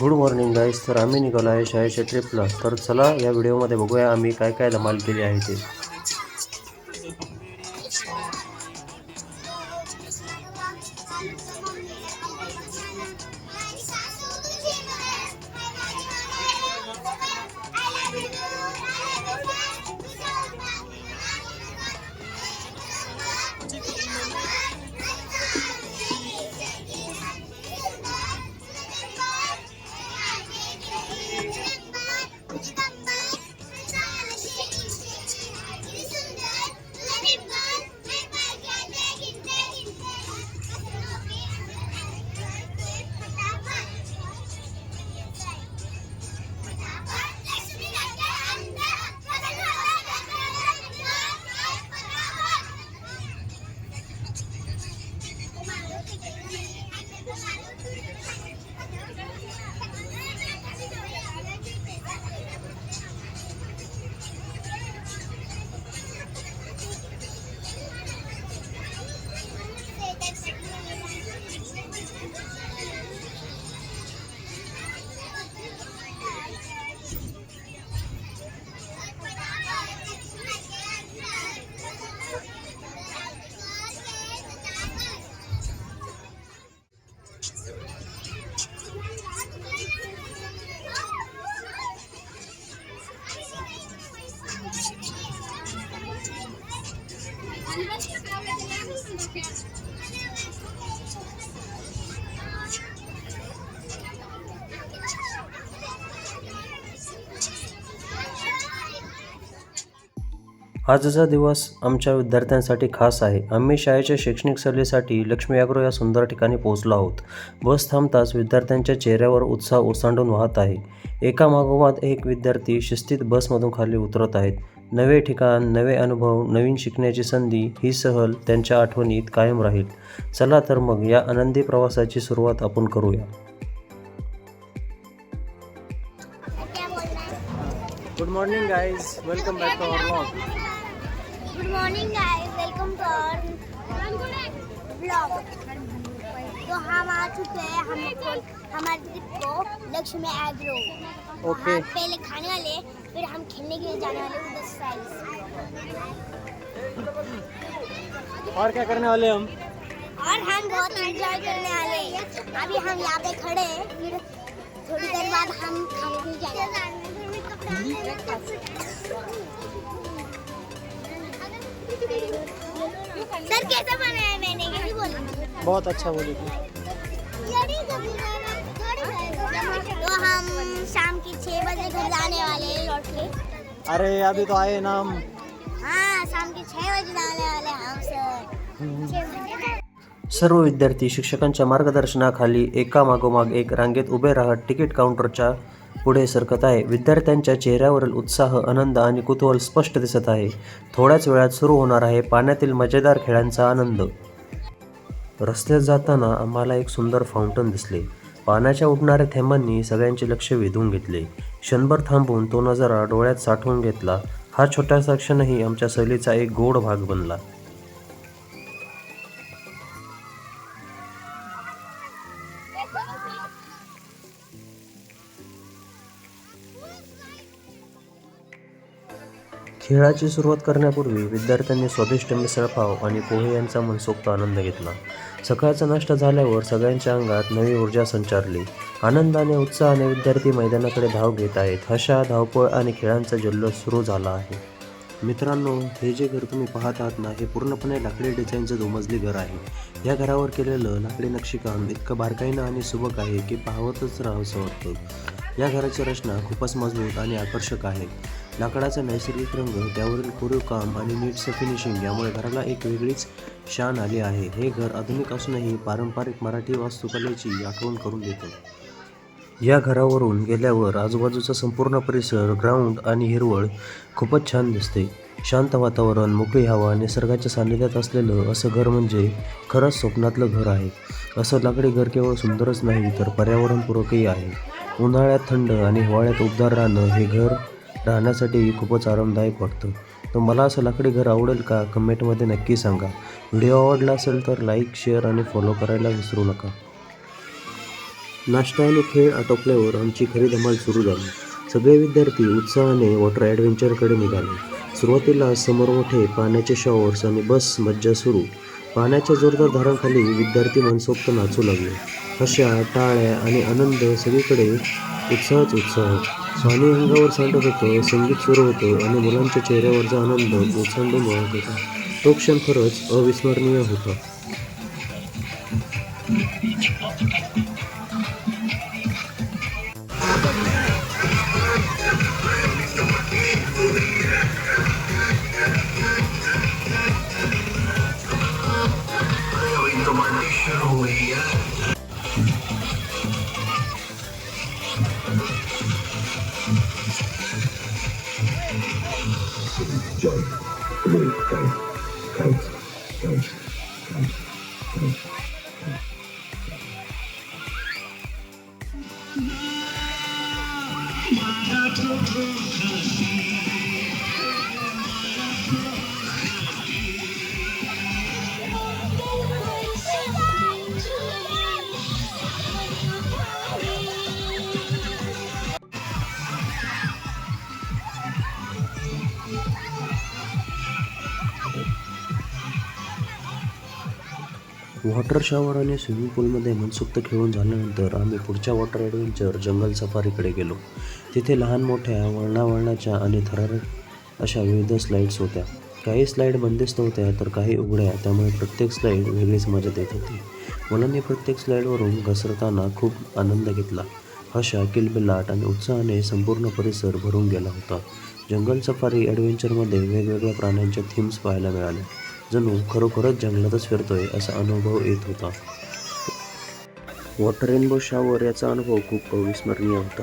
Good morning गाईस तर आम्ही निघालो आहे शाळेच्या ट्रिपला तर चला या व्हिडिओमध्ये बघूया आम्ही काय काय धमाल केली आहे ते. आजचा दिवस आमच्या विद्यार्थ्यांसाठी खास आहे. आम्ही शाळेच्या शैक्षणिक सहलीसाठी लक्ष्मी अॅग्रो या सुंदर ठिकाणी पोहोचलो आहोत. बस थांबताच विद्यार्थ्यांच्या चेहऱ्यावर उत्साह ओसांडून वाहत आहे. एका मागोमाग एक विद्यार्थी शिस्तीत बसमधून खाली उतरत आहेत. नवे ठिकाण नवे अनुभव नवीन शिकण्याची संधी ही सहल त्यांच्या आठवणीत कायम राहील. चला तर मग या आनंदी प्रवासाची सुरुवात आपण करूया. Good morning guys welcome back to our blog good morning guys welcome to our blog तो हम आ चुके हैं हम हमारे ट्रिप को लक्ष्मी एग्रो. वहाँ पहले खाने वाले फिर हम खेलने के लिए जाने वाले उधर साइड और क्या करने वाले हम? और हम बहुत एंजॉय करने वाले हैं। अभी हम यहाँ पे खड़े हैं फिर थोड़ी देर बाद हम खाने के लिए जाएँगे सर कैसा बनाया मैंने ये भी बोला। बहुत अच्छा बोली थी। तो हम शाम की छह बजे घर जाने वाले हैं लौट के। अरे अभी तो आए ना हम। हाँ शाम के छह बजे जाने वाले हैं हम सर। सर्व विद्यार्थी शिक्षकांच्या मार्गदर्शनाखाली एका मागोमाग एक रांगेत उभे राहत तिकीट काउंटरच्या पुढे सरकत आहे. विद्यार्थ्यांच्या चेहऱ्यावरील उत्साह आनंद आणि कुतूहल स्पष्ट दिसत आहे. थोड्याच वेळात सुरू होणार आहे पाण्यातील मजेदार खेळांचा आनंद. रस्त्यात जाताना आम्हाला एक सुंदर फाउंटन दिसले. पाण्याच्या उडणाऱ्या थेंबांनी सगळ्यांचे लक्ष वेधून घेतले. क्षणभर थांबून तो नजारा डोळ्यात साठवून घेतला. हा छोटासा क्षणही आमच्या सहलीचा एक गोड भाग बनला. खेळाची सुरुवात करण्यापूर्वी विद्यार्थ्यांनी स्वादिष्ट मिसळपाव आणि पोहे यांचा मनसोक्त आनंद घेतला. सकाळचा नाश्ता झाल्यावर सगळ्यांच्या अंगात नवी ऊर्जा संचारली. आनंदाने उत्साहाने विद्यार्थी मैदानाकडे धाव घेत आहेत. हशा धावपळ आणि खेळांचा जल्लोष सुरू झाला आहे. मित्रांनो हे जे घर तुम्ही पाहत आहात ना हे पूर्णपणे लाकडी डिझाईनचं दुमजली घर आहे. या घरावर केलेलं लाकडी नक्षीकाम इतकं बारकाईनं आणि सुबक आहे की पाहतच राहावंसं वाटतं. या घराची रचना खूपच मजबूत आणि आकर्षक आहे. लाकडाचा नैसर्गिक रंग त्यावरील कोरीव काम आणि नीटचं फिनिशिंग यामुळे घराला एक वेगळीच शान आली आहे. हे घर आधुनिक असूनही पारंपरिक मराठी वास्तुकलेची आठवण करून देतं. या घरावरून गेल्यावर आजूबाजूचा संपूर्ण परिसर ग्राउंड आणि हिरवळ खूपच छान दिसते. शांत वातावरण मोकळी हवा निसर्गाच्या सान्निध्यात असलेलं असं घर म्हणजे खरंच स्वप्नातलं घर आहे. असं लाकडी घर केवळ सुंदरच नाही तर पर्यावरणपूरकही आहे. उन्हाळ्यात थंड आणि हिवाळ्यात उबदार राहणं हे घर राहण्यासाठी खूपच आरामदायक वाटतं. तर मला असं लाकडी घर आवडेल का? कमेंटमध्ये नक्की सांगा. व्हिडिओ आवडला असेल तर लाईक शेअर आणि फॉलो करायला विसरू नका. नाश्ता आणि खेळ आटोपल्यावर आमची खरी धमाल सुरू झाली. सगळे विद्यार्थी उत्साहाने वॉटर ॲडव्हेंचरकडे निघाले. सुरुवातीला समोर मोठे पाण्याचे शॉवर्स आणि बस मज्जा सुरू. पाण्याच्या जोरदार धारांखाली विद्यार्थी मनसोक्त नाचू लागले. हशा टाळ्या आणि आनंद सगळीकडे उत्साहच उत्साह. स्वामी अंगावर सांडत होतं संगीत सुरू होतं आणि मुलांच्या चेहऱ्यावरचा आनंद ओसांडून वाहत होता तो क्षण खरंच अविस्मरणीय होता. Joy. Вы. Кайф. Кайф. Кайф. Кайф. Кайф. वॉटर शॉवर आणि स्विमिंग पूलमध्ये मनसोक्त खेळून झाल्यानंतर आम्ही पुढच्या वॉटर ॲडव्हेंचर जंगल सफारीकडे गेलो. तिथे लहान मोठ्या वळणावळणाच्या आणि थरारक अशा विविध स्लाईड्स होत्या. काही स्लाईड बंदिस्त होत्या तर काही उघड्या त्यामुळे प्रत्येक स्लाईड वेगळीच मजा देत होती. मुलांनी प्रत्येक स्लाईडवरून घसरताना खूप आनंद घेतला. हशा किलबिलाट आणि उत्साहाने संपूर्ण परिसर भरून गेला होता. जंगल सफारी ॲडव्हेंचरमध्ये वेगवेगळ्या प्राण्यांच्या थीम्स पाहायला मिळाल्या. जणू खरोखरच जंगलातच फिरतोय असा अनुभव येत होता. वॉटर रेनबो शावर याचा अनुभव खूप अविस्मरणीय होता.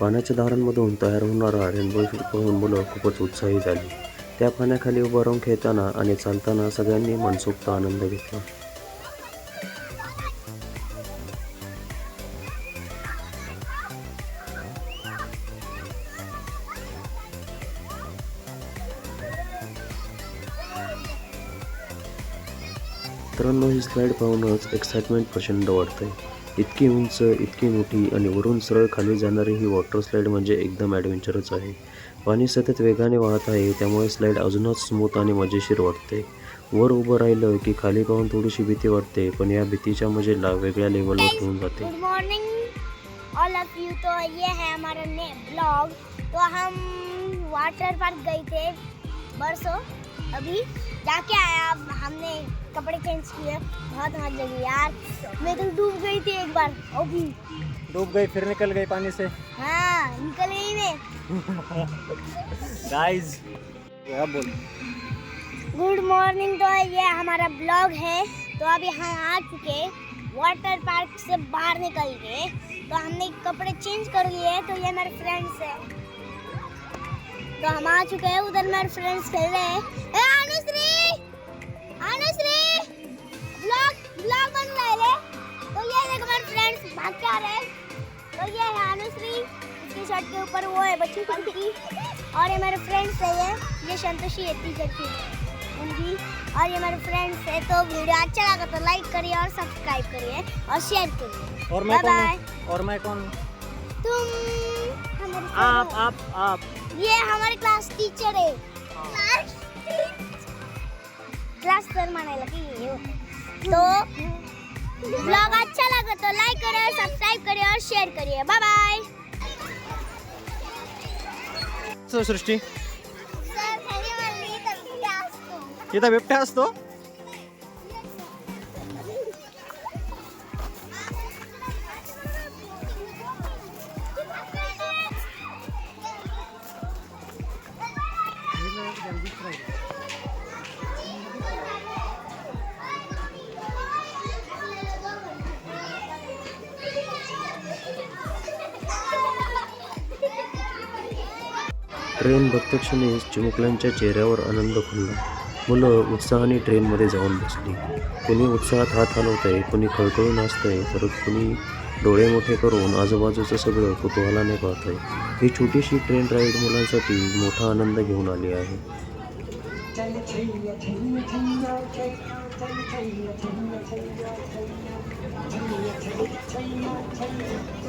पाण्याच्या धारांमधून तयार होणारा रेनबो पाहून मुलं खूपच उत्साही झाली. त्या पाण्याखाली उभं राहून खेळताना आणि चालताना सगळ्यांनी मनसोक्त आनंद घेतला. ही स्लाईड पाहूनच एक्साइटमेंट प्रचंड वाटते इतकी उंच इतकी मोठी आणि वरून सरळ खाली जाणारी ही वॉटर स्लाईड म्हणजे एकदम ॲडव्हेंचरच आहे. पाणी सतत वेगाने वाहत आहे त्यामुळे स्लाईड अजूनच स्मूथ आणि मजेशीर वाटते. वर उभं राहिलं की खाली पाहून थोडीशी भीती वाटते पण या भीतीच्या म्हणजे मजेला वेगळ्या लेवलवर घेऊन जाते. Good morning all of you तो ये है हमारा ने ब्लॉग तो हम वाटर पार्क गए थे परसों अभी जाके आया हमने कपड़े चेंज किए। बहुत मज़ा लगी यार। मैं तो डूब गई थी एक बार अभी। डूब गई फिर निकल गई पानी से। हाँ निकल गई मैं। गाइस अब बोल? गुड मॉर्निंग तो ये हमारा ब्लॉग है। तो अभी हम आ चुके वाटर पार्क से बाहर निकल गए तो हमने कपड़े चेंज कर लिए तो ये मेरे फ्रेंड्स है। तो हम आ चुके हैं उधर मेरे फ्रेंड्स खेल रहे हैं। ए अनुश्री! अनुश्री! ब्लॉग ब्लॉग बन रहे ले तो ये देखो मेरे फ्रेंड्स भाग के आ रहे हैं। तो ये है अनुश्री इसकी शर्ट के ऊपर वो है बच्ची और ये मेरे फ्रेंड्स है ये ये संतोषी है टी शर्ट की उनकी। और ये मेरे फ्रेंड्स है तो वीडियो अच्छा लगा तो लाइक करिए और सब्सक्राइब करिए और शेयर करिए। और मैं कौन और मैं कौन तुम आप आप आप। ये हमारे क्लास टीचर है। क्लास क्लास सर म्हणायला की हे होतं. तो ब्लॉग अच्छा लगा तो लाइक करिए सब्सक्राइब करिए और शेयर करिए bye bye so Srishti sir खरी म्हणली तर असतो इथं बिबट्या असतो ट्रेन बघतक्षणीच चिमुकल्यांच्या चेहऱ्यावर आनंद खुलला मुलं उत्साहाने ट्रेनमध्ये जाऊन बसली. कुणी उत्साहात हात हलवतंय कुणी खळखळून हसतंय तर कुणी डोळे मोठे करून आजूबाजूचं सगळं कुतूहलाने पाहतंय. ही छोटीशी ट्रेन राईड मुलांसाठी मोठा आनंद घेऊन आली आहे. तो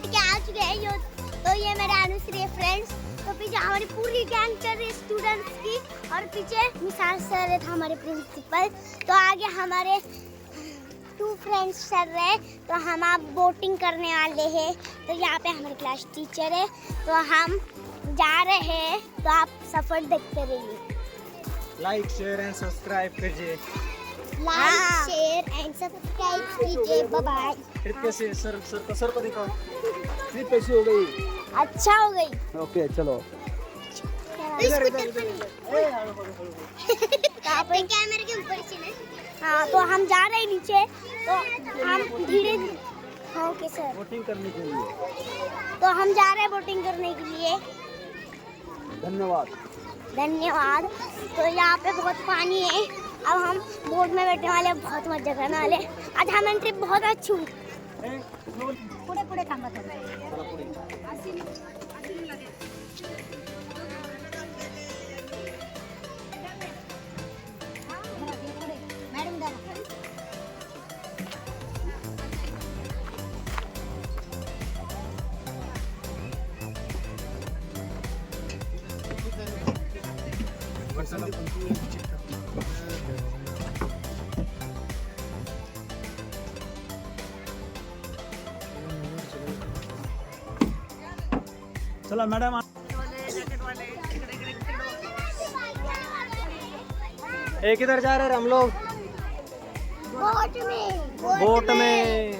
बैठ के आ चुके हैं जो तो ये मेरे अनुश्री फ्रेंड्स तो पीछे हमारी पूरी गैंग चल रही स्टूडेंट्स की, और पीछे मिसाल सर था हमारे प्रिंसिपल तो आगे हमारे टू फ्रेंड्स चल रहे तो हम आप बोटिंग करने वाले हैं। तो यहाँ पे हमारे क्लास टीचर है तो हम जा रहे हैं तो आप सफ़र देखते रहिए। लाइक शेयर एंड सब्सक्राइब कीजिए। लाइक शेयर एंड सब्सक्राइब कीजिए बाय ट्रिप कैसे सर सर को सर को दिखाओ। ट्रिप कैसी हो गई? अच्छा हो गई। ओके चलो। कैमरे के ऊपर से ना। हाँ तो हम जा रहे हैं नीचे। तो हम धीरे हाँ ओके सर। वोटिंग करने के लिए तो हम जा रहे हैं बोटिंग करने के लिए। धन्यवाद। धन्यवाद। तो यहाँ पे बहुत पानी है। अब हम बोट में बैठने वाले बहुत मज़ा करने वाले। आज हमारी ट्रिप बहुत अच्छी हुई। थांबा मॅडम चला मैडम. ए किधर जा रहे हैं हम लोग। बोट में। बोट में।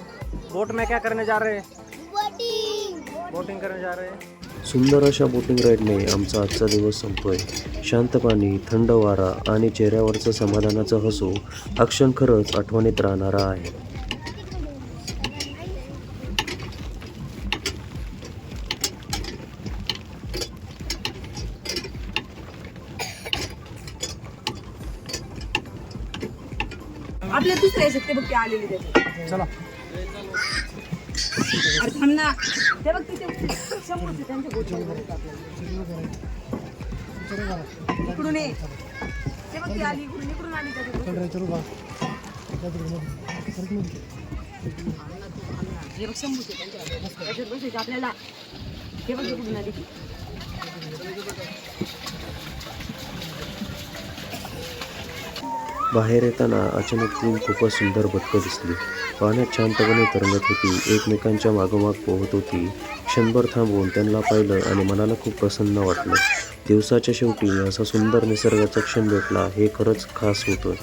बोट में क्या करने जा रहे हैं? बोटिंग। बोटिंग करने जा रहे हैं। सुंदर अशा बोटिंग राईडने आमचा आजचा दिवस संपतोय. शांत पाणी थंड वारा आणि चेहऱ्यावरचं समाधानाचं हसू हा क्षण खरंच आठवणीत राहणारा आहे. आपल्या दुसऱ्या याच्यात ते बघ ते आलेले त्याचे. चला. अरे थांब ना ते बघ तिथे समोरचे त्यांच्या गोष्टी इकडून ये. ते बघ ती आली इकडून इकडून आली त्याच्या हे बघ त्यांच्या त्याच्यात बसायचं आपल्याला. हे बघ इकडून आली ती. बाहेर येताना अचानक तीन खूपच सुंदर बदकं दिसली. पाण्यात शांतपणे तरंगत होती. एकमेकांच्या मागोमाग पोहत होती. क्षणभर थांबून त्यांना पाहिलं आणि मनाला खूप प्रसन्न वाटलं. दिवसाच्या शेवटी असा सुंदर निसर्गाचा क्षण भेटला हे खरंच खास होतं.